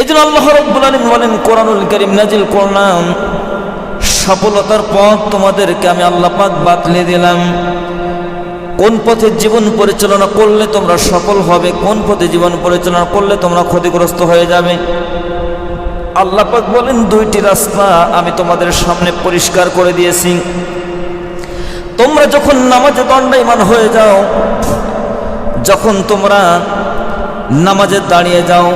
এই জন্য আল্লাহ রব্বুল আলম বলেন, কোরআনুল করিম নাজিল করলাম সফলতার পথ তোমাদেরকে আমি আল্লাহ পাক বাতলে দিলাম। কোন পথে জীবন পরিচালনা করলে তোমরা সফল হবে, কোন পথে জীবন পরিচালনা করলে তোমরা ক্ষতিগ্রস্ত হয়ে যাবে? আল্লাহ পাক বলেন, দুইটি রাস্তা আমি তোমাদের সামনে পরিষ্কার করে দিয়েছি। তোমরা যখন নামাজে দণ্ডায়মান হয়ে যাও, যখন তোমরা নামাজে দাঁড়িয়ে যাও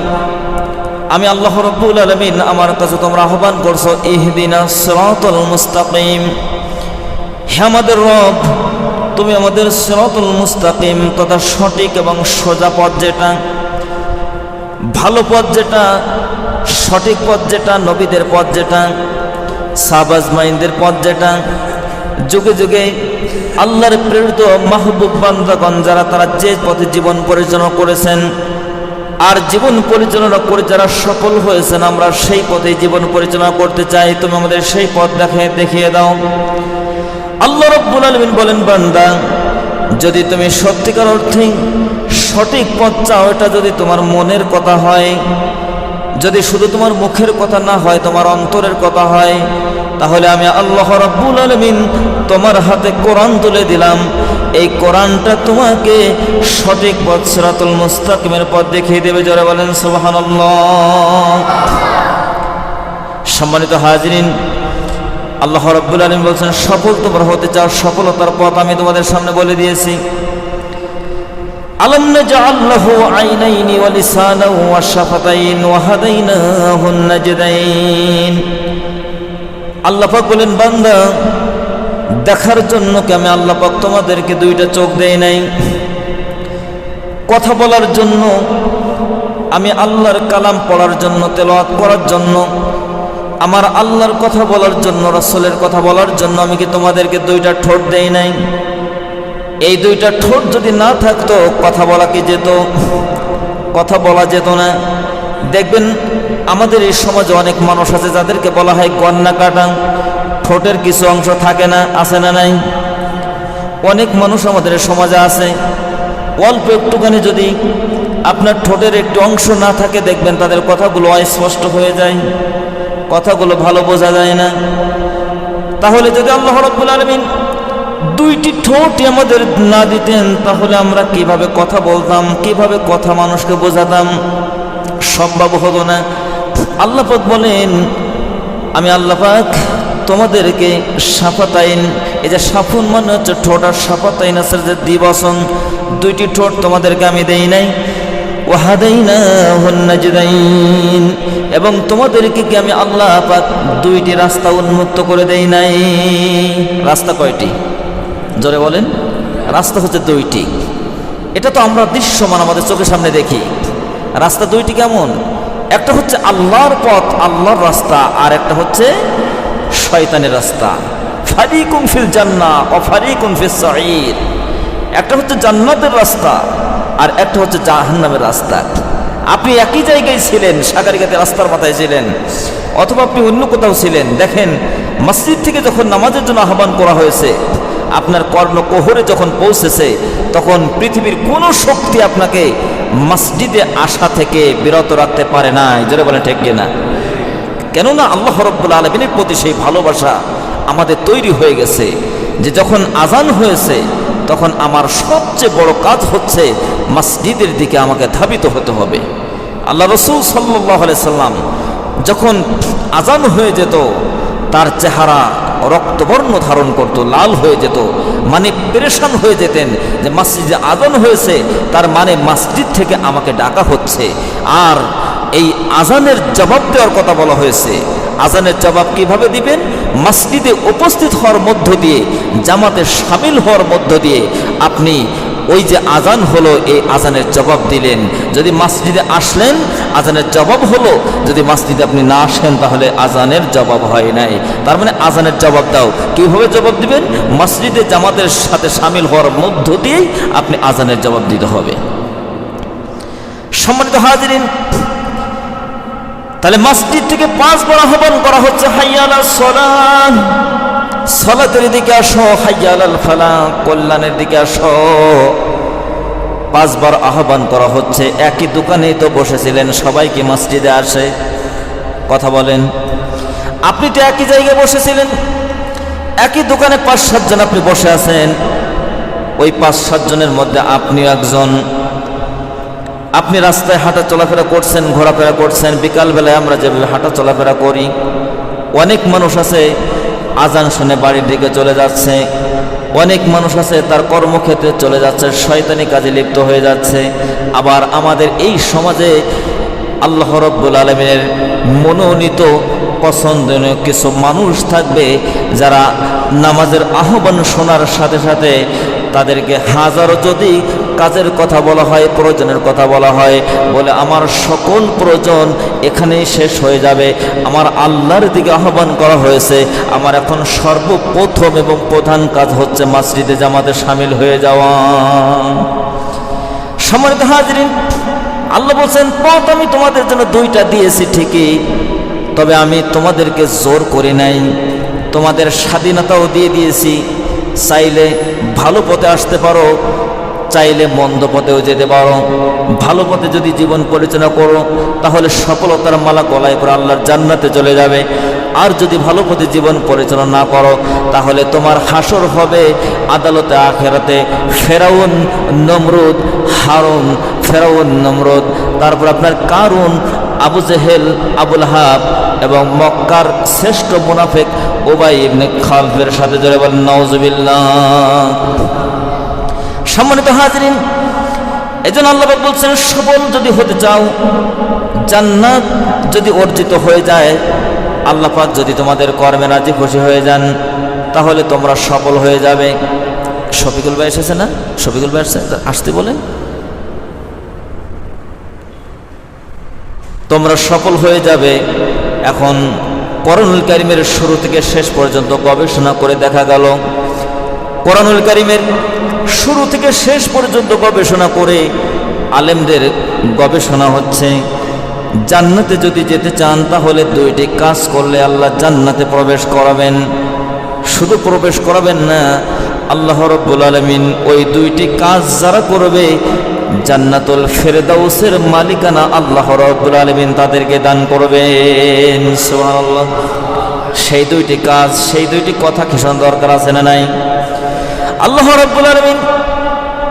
আমি আল্লাহ রব্বুল আলমিন আমার কাছে তোমরা আহ্বান করছ, ইহদিনা সিরাতুল মুস্তাকিম। হে আমাদের রব, তুমি আমাদের সিরাতুল মুস্তাকিম তথা সঠিক এবং সোজা পথ যেটা, ভালো পথ যেটা, সঠিক পথ যেটা, নবীদের পথ যেটা, সাবাজ মাইনদের পথ যেটা, যুগে যুগে আল্লাহর প্রেরিত মাহবুব বান্দাগণ যারা তারা যে পথে জীবন পরিচালনা করেছেন আর জীবন পরিচালনা করে যারা সফল হয়েছেন, আমরা সেই পথে জীবন পরিচালনা করতে চাই। তুমি আমাদের সেই পথ দেখে দেখিয়ে দাও। আল্লাহ রব্বুল আলমিন বলেন, বান্দা, যদি তুমি সত্যিকার অর্থে সঠিক পথ চাও, এটা যদি তোমার মনের কথা হয়, যদি শুধু তোমার মুখের কথা না হয়, তোমার অন্তরের কথা হয় তাহলে আমি আল্লাহ রব্বুল আলমিন তোমার হাতে কোরআন তুলে দিলাম। এই কোরআনটা তোমাকে সঠিক পথ সিরাতুল মুস্তাকিমের পথ দেখিয়ে দেবে। যারা বলেন সুবাহান সম্মানিত হাজরিন, আল্লাহ রব্বুল আলম বলছেন, সফল তোমরা হতে চাও, সফলতার পথ আমি তোমাদের সামনে বলে দিয়েছি। আলম নাজআল্লাহু আইনাইনি ওয়া লিসানাও ওয়া শাফাতাইন ওয়া হাদাইনাহু নাজদাইন। আল্লাহ পাক বলেন, বান্দা, দেখার জন্য কি আমি আল্লাহ পাক তোমাদেরকে দুইটা চোখ দেই নাই? কথা বলার জন্য, আমি আল্লাহর কালাম পড়ার জন্য, তেলাওয়াত করার জন্য, আমার আল্লাহর কথা বলার জন্য, রসলের কথা বলার জন্য আমি কি তোমাদেরকে দুইটা ঠোঁট দেই নাই? এই দুইটা ঠোঁট যদি না থাকতো, কথা বলা কি যেত? কথা বলা যেত না। দেখবেন আমাদের এই সমাজে অনেক মানুষ আছে যাদেরকে বলা হয় কন্যা কাটা। ঠোঁটের কিছু অংশ থাকে না, আছে না নাই? অনেক মানুষ আমাদের সমাজে আছে। অল্প একটুখানি যদি আপনার ঠোঁটের একটু অংশ না থাকে, দেখবেন তাদের কথাগুলো অস্পষ্ট হয়ে যায়, কথাগুলো ভালো বোঝা যায় না। তাহলে যদি আল্লাহ রব্বুল আলমিন দুইটি ঠোঁটই আমাদের না দিতেন, তাহলে আমরা কীভাবে কথা বলতাম, কীভাবে কথা মানুষকে বোঝাতাম? সম্ভব হতো না। আল্লাহ পাক বলেন, আমি আল্লাপাক তোমাদেরকে সাফাতাইন, এই যে সাফুন মানে হচ্ছে ঠোঁট আর সাফাতাইন আছে যে দিবসন দুইটি ঠোঁট তোমাদেরকে আমি দেই নাই। এবং তোমাদেরকে কি আমি আল্লাহ দুইটি রাস্তা উন্মুক্ত করে দেই নাই? রাস্তা কয়টি? জোরে বলেন, রাস্তা হচ্ছে দুইটি। এটা তো আমরা দৃশ্যমান আমাদের চোখের সামনে দেখি। রাস্তা দুইটি কেমন? একটা হচ্ছে আল্লাহর পথ, আল্লাহর রাস্তা, আর একটা হচ্ছে শয়তানের রাস্তা। ফারিকুম ফিল জান্না ও ফারিকুম ফিল সাঈর। একটা হচ্ছে জান্নাতের রাস্তা, আর একটা হচ্ছে জাহান্নামের রাস্তা। আপনি একই জায়গায় ছিলেন, সাগারিকাতে রাস্তার মাথায় ছিলেন, অথবা আপনি অন্য কোথাও ছিলেন। দেখেন, মসজিদ থেকে যখন নামাজের জন্য আহ্বান করা হয়েছে, আপনার কর্ণকোহরে যখন পৌঁছেছে, তখন পৃথিবীর কোনো শক্তি আপনাকে মসজিদে আসা থেকে বিরত রাখতে পারে না জোরে বলে ঠিক না কেননা আল্লাহ রব্বুল আলমিনের প্রতি সেই ভালোবাসা আমাদের তৈরি হয়ে গেছে যে যখন আজান হয়েছে, তখন আমার সবচেয়ে বড় কাজ হচ্ছে মসজিদের দিকে আমাকে ধাবিত হতে হবে। আল্লাহ রসুল সাল্লাহ সাল্লাম যখন আজান হয়ে যেত, তার চেহারা রক্তবর্ণ ধারণ করত, লাল হয়ে যেত মানে পেরেশান হয়ে যেতেন যে মসজিদে আজান হয়েছে, তার মানে মসজিদ থেকে আমাকে ডাকা হচ্ছে। আর এই আজানের জবাব দেওয়ার কথা বলা হয়েছে। আজানের জবাব কীভাবে দিবেন? মসজিদে উপস্থিত হওয়ার মধ্য দিয়ে, জামাতে সামিল হওয়ার মধ্য দিয়ে। আপনি ওই যে আজান হলো, এই আজানের জবাব দিলেন। যদি মসজিদে আসলেন, আজানের জবাব হলো, যদি মসজিদে আপনি না আসেন, তাহলে আজানের জবাব হয় নাই। তার মানে আজানের জবাব দাও। কীভাবে জবাব দিবেন? মসজিদে জামাতের সাথে সামিল হওয়ার মধ্য দিয়েই আপনি আজানের জবাব দিতে হবে। সম্মানিত হাজিরিন, তাহলে মসজিদ থেকে পাঁচ পাঁচবার আহ্বান করা হচ্ছে, হাইয়ালা সলান সলাতের দিকে আসো হাইয়াল আল ফালা কল্যাণের দিকে আসো। পাঁচবার আহ্বান করা হচ্ছে, একই দোকানেই তো বসেছিলেন সবাই কি মসজিদে আসে। কথা বলেন, আপনি তো একই জায়গায় বসেছিলেন, একই দোকানে পাঁচ সাতজন আপনি বসে আছেন। ওই পাঁচ সাতজনের মধ্যে আপনি একজন। আপনি রাস্তায় হাঁটা চলাফেরা করছেন, ঘোরাফেরা করছেন, বিকালবেলায় আমরা যেভাবে হাঁটা চলাফেরা করি, অনেক মানুষ আছে আজান শুনে বাড়ির দিকে চলে যাচ্ছে। অনেক মানুষ আছে, তার কর্মক্ষেত্রে চলে যাচ্ছে, শয়তানি কাজে লিপ্ত হয়ে যাচ্ছে। আবার আমাদের এই সমাজে আল্লাহ রব্বুল আলমিনের মনোনীত, পছন্দনীয় কিছু মানুষ থাকবে, যারা নামাজের আহ্বান শোনার সাথে সাথে তাদেরকে হাজারো যদি কাজের কথা বলা হয়, প্রয়োজনের কথা বলা হয়। বলে, আমার সকল প্রয়োজন এখানেই শেষ হয়ে যাবে। আমার আল্লাহর দিকে আহ্বান করা হয়েছে। আমার এখন সর্বপ্রথম এবং প্রধান কাজ হচ্ছে মাসজিদে জামাতে সামিল হয়ে যাওয়া। সম্মানিত হাজরিন, আল্লাহ বলছেন, পথ আমি তোমাদের জন্য দুইটা দিয়েছি ঠিকই, তবে আমি তোমাদেরকে জোর করি নাই। তোমাদের স্বাধীনতাও দিয়ে দিয়েছি। চাইলে ভালো পথে আসতে পারো চাইলে মন্দ পথেও যেতে পারো। ভালো পথে যদি জীবন পরিচালনা করো, তাহলে সফলতার মালা গলায় করে আল্লাহর জান্নাতে চলে যাবে। আর যদি ভালো পথে জীবন পরিচালনা না করো, তাহলে তোমার হাসর হবে আদালতে, আখেরাতে। ফেরাউন নমরুদ, হারুন, ফেরাউন নমরুদ। তারপর আপনার Qarun, Abu Jahl, Abu Lahab এবং মক্কার শ্রেষ্ঠ মুনাফেক ওবাই খালফের সাথে জড়ে বলেন নওজুবিল্লাহ সম্মানিত হাজরিন, এজন্য আল্লাহ বলছেন, সবল যদি হতে চাও, জান্নাত যদি অর্জিত হয়ে যায়, আল্লাহ যদি তোমাদের কর্মে রাজি খুশি হয়ে যান, তাহলে তোমরা সফল হয়ে যাবে। শফিকুল ভাই এসেছে না? শফিকুল ভাই এসেছে আসতে বলে তোমরা সফল হয়ে যাবে। এখন করণুল কারিমের শুরু থেকে শেষ পর্যন্ত গবেষণা করে দেখা গেল। কোরআনুল কারিমের শুরু থেকে শেষ পর্যন্ত গবেষণা করে আলেমদের গবেষণা হচ্ছে, জান্নাতে যদি যেতে চান তাহলে দুইটি কাজ করলে আল্লাহ জান্নাতে প্রবেশ করাবেন। শুধু প্রবেশ করাবেন না, আল্লাহ রব্বুল আলমিন ওই দুইটি কাজ যারা করবে, জান্নাতুল ফেরদাউসের মালিকানা আল্লাহ রব্বুল আলমিন তাদেরকে দান করবেন। সেই দুইটি কাজ, সেই দুইটি কথা কিষণ দরকার আছে না নাই? আল্লাহ রব্বুল আলমিন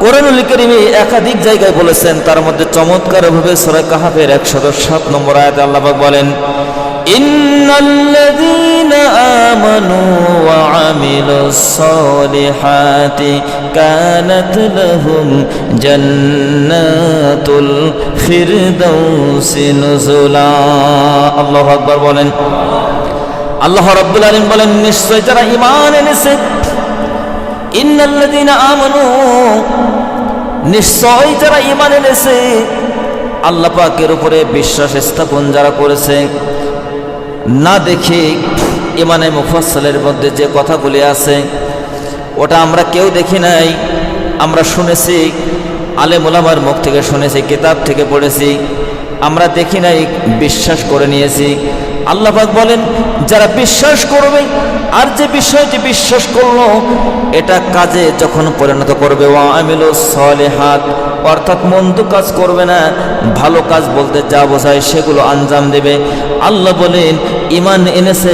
কোরআনুল করিমে একাধিক জায়গায় বলেছেন, তার মধ্যে চমৎকার ভাবে সূরা কাহাফের 107 নম্বর আয়াতে আল্লাহ বলেন বলেন। আল্লাহ রাব্বুল আলামিন বলেন, নিশ্চয় যারা ঈমান এনেছে ইন্নাল্লাযীনা নিশ্চয় যারা ঈমান এনেছে, আল্লাহ উপরে বিশ্বাস স্থাপন যারা করেছে, না দেখে ইমানে মুফাসসালের মধ্যে যে কথাগুলি আছে, ওটা আমরা কেউ দেখি নাই। আমরা শুনেছি, আলেম ওলামার মুখ থেকে শুনেছি, কিতাব থেকে পড়েছি। আমরা দেখি নাই, বিশ্বাস করে নিয়েছি। আল্লাহাক বলেন, যারা বিশ্বাস করবে, আর যে বিষয়টি বিশ্বাস করল, এটা কাজে যখন পরিণত করবে ও আমিল হাত অর্থাৎ মন্দ কাজ করবে না, ভালো কাজ বলতে যা বোঝায় সেগুলো আঞ্জাম দেবে। আল্লাহ বলেন ইমান এনেছে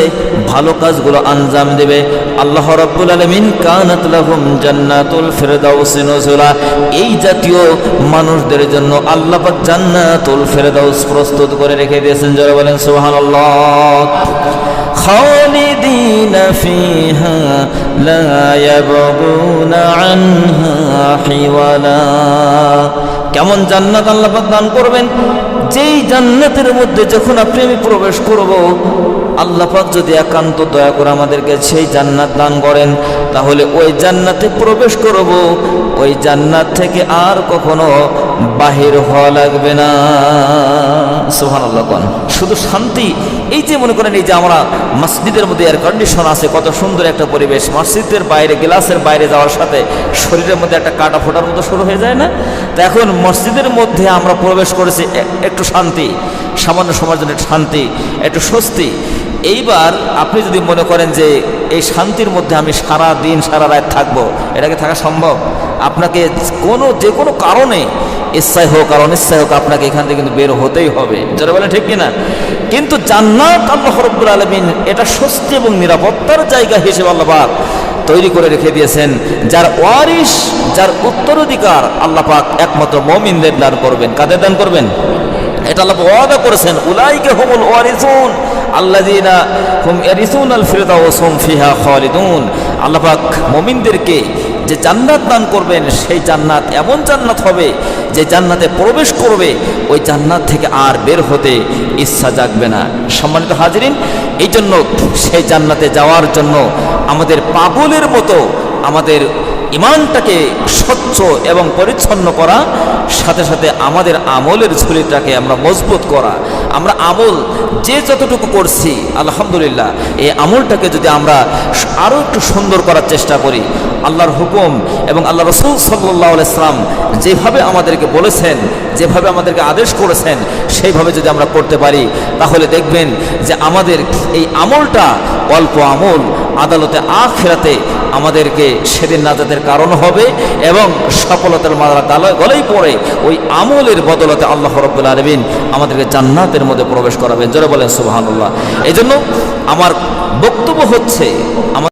ভালো কাজগুলো আঞ্জাম দেবে। আল্লাহ রব্বুল আলমিন কানাত জান্নাতুল ফেরদাউসে এই জাতীয় মানুষদের জন্য আল্লাহ জান্নাতুল ফেরদাউস প্রস্তুত করে রেখে দিয়েছেন। যারা বলেন, সুবহানাল্লাহ। خالدين فيها لا يبغون عنها حولا কেমন জান্নাত আল্লাহ দান করবেন? যেই জান্নাতের মধ্যে যখন আপনি আমি প্রবেশ করব, আল্লাহ পাক যদি একান্ত দয়া করে আমাদেরকে সেই জান্নাত দান করেন, তাহলে ওই জান্নাতে প্রবেশ করব। ওই জান্নাত থেকে আর কখনো বাহির হওয়া লাগবে না। সোহান আল্লাহ শুধু শান্তি, এই যে মনে করেন এই যে আমরা মসজিদের মধ্যে এয়ার কন্ডিশন আছে, কত সুন্দর একটা পরিবেশ। মসজিদের বাইরে, গ্লাসের বাইরে যাওয়ার সাথে শরীরের মধ্যে একটা কাটা ফোটার মতো শুরু হয়ে যায় না? তো এখন মসজিদের মধ্যে আমরা প্রবেশ করেছি একটু শান্তি, সামান্য সময়ের জন্য শান্তি, একটু স্বস্তি। এইবার আপনি যদি মনে করেন যে এই শান্তির মধ্যে আমি সারা দিন সারা রাত থাকব এটাকে থাকা সম্ভব? আপনাকে কোনো, যে কোনো কারণে ইচ্ছায় হোক আর অনিচ্ছায় হোক আপনাকে এখান থেকে কিন্তু বের হতেই হবে। যারা বলেন ঠিক কিনা? কিন্তু জান্নাত আল্লাহ রব্বুল আলমিন এটা স্বস্তি এবং নিরাপত্তার জায়গা হিসেবে আল্লাহফাক তৈরি করে রেখে দিয়েছেন। যার ওয়ারিশ, যার উত্তরাধিকার আল্লাহ পাক একমাত্র মমিনদের দান করবেন। কাদের দান করবেন? এটা আল্লাহ ওয়াদা করেছেন। উলাইকে হুমুল ওয়ারিসুন আল্লাযিনা হুম ইয়ারিসুন আল ফিরদাউস হুম ফিহা খালিদুন। আল্লাহ পাক মুমিনদেরকে যে জান্নাত দান করবেন, সেই জান্নাত এমন জান্নাত হবে যে জান্নাতে প্রবেশ করবে, ওই জান্নাত থেকে আর বের হতে ইচ্ছা জাগবে না। সম্মানিত হাজরিন এই জন্য সেই জান্নাতে যাওয়ার জন্য আমাদের পাগলের মতো আমাদের ইমানটাকে স্বচ্ছ এবং পরিচ্ছন্ন করা, সাথে সাথে আমাদের আমলের ঝুলিটাকে আমরা মজবুত করা। আমরা আমল যে যতটুকু করছি, আলহামদুলিল্লাহ, এই আমলটাকে যদি আমরা আরও একটু সুন্দর করার চেষ্টা করি, আল্লাহর হুকুম এবং আল্লাহ রসুল সাল্লাহ ইসলাম যেভাবে আমাদেরকে বলেছেন, যেভাবে আমাদেরকে আদেশ করেছেন, সেইভাবে যদি আমরা করতে পারি, তাহলে দেখবেন যে আমাদের এই আমলটা অল্প আমল আদালতে, আখেরাতে আমাদেরকে সেদিন নাজাদের কারণ হবে এবং সফলতার মাদার গালয় গলেই পড়ে। ওই আমলের বদলতে আল্লাহ রব্বুল আলমিন আমাদেরকে জান্নাতের মধ্যে প্রবেশ করাবেন। জোরে বলেন সুবাহ এই জন্য আমার বক্তব্য হচ্ছে আমার